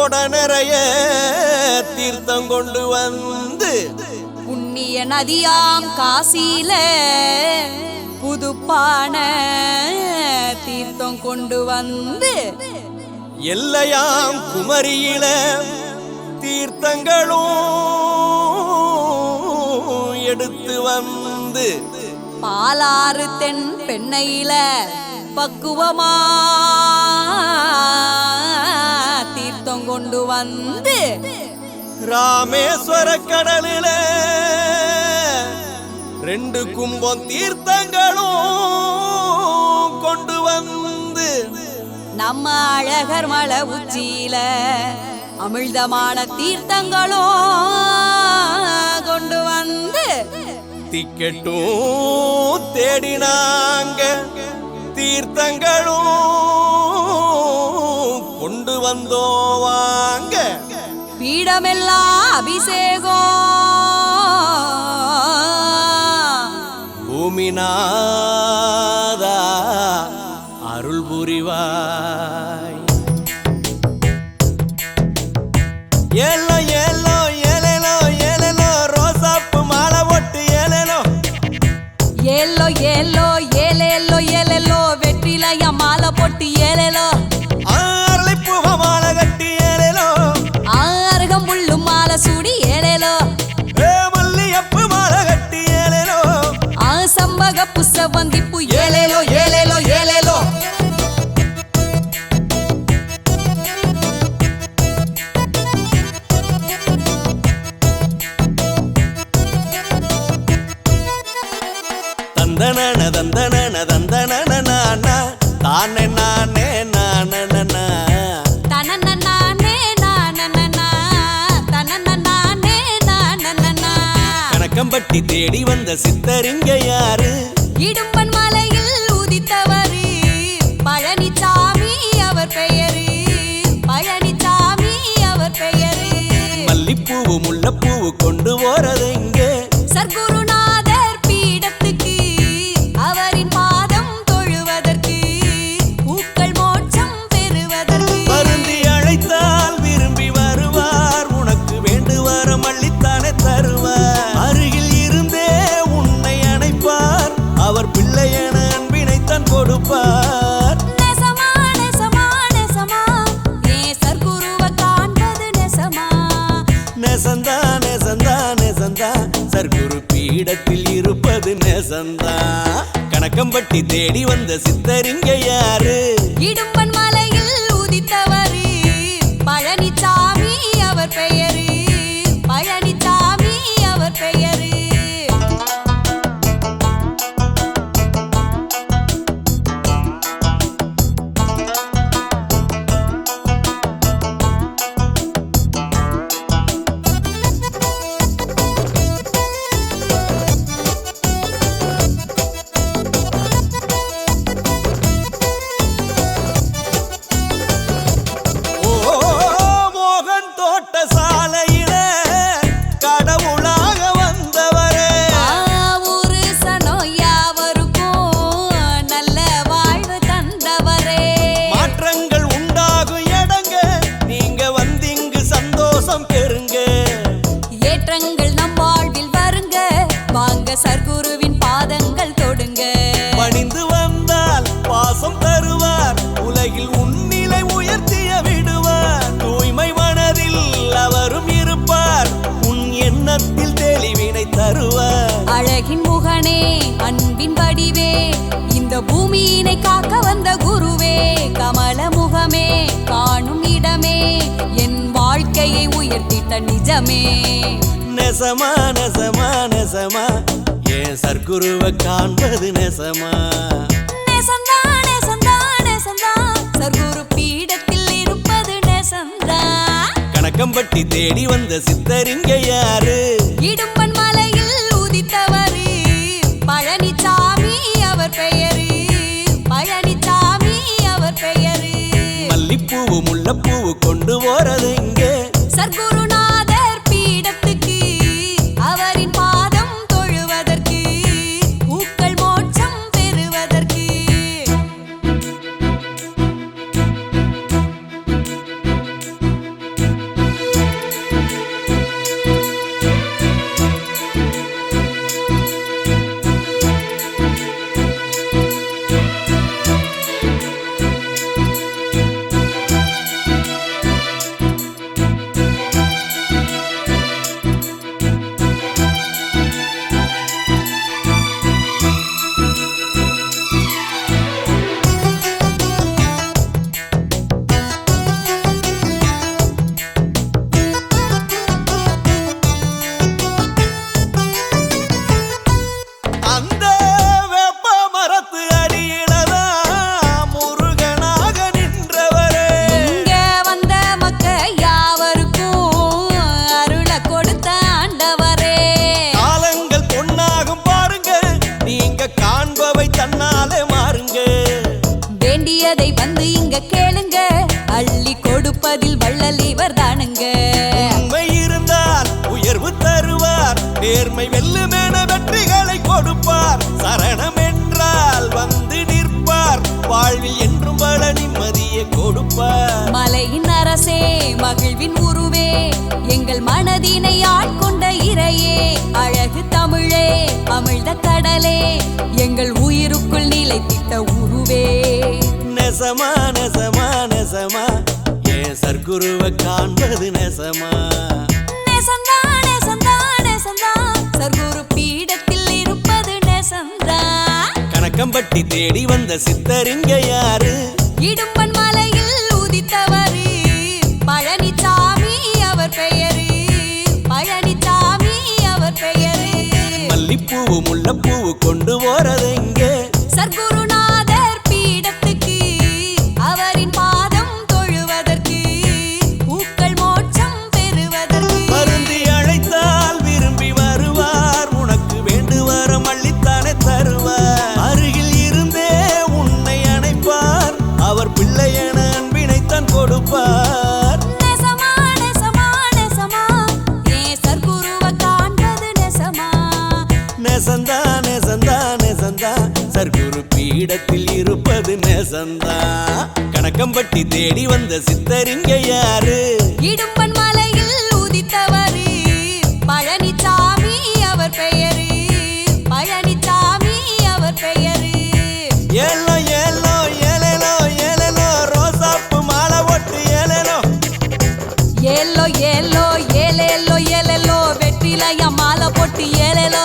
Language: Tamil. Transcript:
கொட நிறைய தீர்த்தம் கொண்டு வந்து புண்ணிய நதியாம் காசியில புதுப்பான தீர்த்தம் கொண்டு வந்து எல்லையாம் குமரியில தீர்த்தங்களும் எடுத்து வந்து பாலாறு தென் பெண்ணையில பக்குவமா கொண்டு வந்து ராமேஸ்வர கடலில ரெண்டு கும்பம் தீர்த்தங்களும் கொண்டு வந்து நம்ம அழகர் மலை உச்சியில அமிழ்தமான தீர்த்தங்களும் கொண்டு வந்து டிக்கெட்டும் தேடினாங்க. தீர்த்தங்களும் கொண்டு வந்தோம் வாங்க. பீடமெல்லாம் அபிஷேகம் பூமிநாதா அருள் புரிவாய். ஏலோ ஏலோ ஏலேலோ ஏலேலோ ரோசாப்பு மாலை போட்டு ஏலேலோ. ஏலோ ஏலோ ஏலேலோ ஏலேலோ வெற்றிலைய மாலை போட்டு ஏலேலோ. வந்திப்பு ஏலேலோ ஏலேலோ ஏலேலோ. தந்தனன தந்தனன தந்தனன நானா. தானே நானே நானனா கணக்கம்பட்டி தேடி வந்த சித்தரிங்க யாரு? இடும்பன் மலையில் உதித்தவரு. பழனிசாமி அவர் பெயரு. பழனிசாமி அவர் பெயரு. மல்லிப்பூவு முல்லைப்பூவு கொண்டு போறது இங்கே. சர்க்குருநாதர் நெசந்தா நெசந்தா நெசந்தா சர்க்குரு பீடத்தில் இருப்பது நெசந்தா கணக்கம்பட்டி தேடி வந்த சித்தரிங்க யாரு? இடும்பன் மலையில் உதித்தவரு. பழனிசாமி அவர் பெயரு. காக்க வந்த குருவே கமல முகமே காணும் இடமே என் வாழ்க்கையை உயர்த்திட்ட நிஜமே. நெசமா நெசமா நெசமா ஏன் சர்க்குருவை காண்பது நெசமா. நெசந்தா நெசந்தா நெசந்தா சர்க்குரு பீடத்தில் இருப்பது நெசந்தா. கணக்கம்பட்டி தேடி வந்த சித்தரிங்க யாரு? இடும்பன் மலையில் மல்லிப்பூவு முல்லைப்பூவு கொண்டு போறது இங்கே. சர்க்குரு பல நிம்மதியை கொடுப்பார் மலையின் அரசே மகிழ்வின் உருவே எங்கள் மனதினை ஆட்கொண்ட இறையே. அழகு தமிழே அமிழ்த கடலே எங்கள் உயிருக்குள் நிலைத்திட்ட உருவே. நெசமா நெசமா நெசமா ஏன் சர்க்குருவை காண்பது நெசமா. நெசந்தா நெசந்தா நெசந்தா சர்க்குரு நெசந்தா கணக்கம்பட்டி தேடி வந்த சித்தரிங்க யாரு? இடும்பன் மலையில் உதித்தவரு பழனிசாமி அவர் பெயரு பழனிசாமி அவர் பெயரு. மல்லிப்பூவு முல்லைப்பூவு கொண்டு போறதெங்க நெசந்தா நெசந்தா நெசந்தா சர்க்குரு பீடத்தில் இருப்பது நெசந்தா கணக்கம்பட்டி தேடி வந்த சித்தரிங்க யாரு? இடும்பன் மலையில் உதித்தவரு. பழனிசாமி அவர் பெயரு. பழனிசாமி அவர் பெயரு. ஏலோ ஏலோ ஏலேலோ ஏலேலோ ரோசாப்பு மாலை ஒட்டு ஏலோ ஏலோ ஏலேலோ ஏலேலோ வெற்றிலையா மாலை போட்டு ஏலேலோ.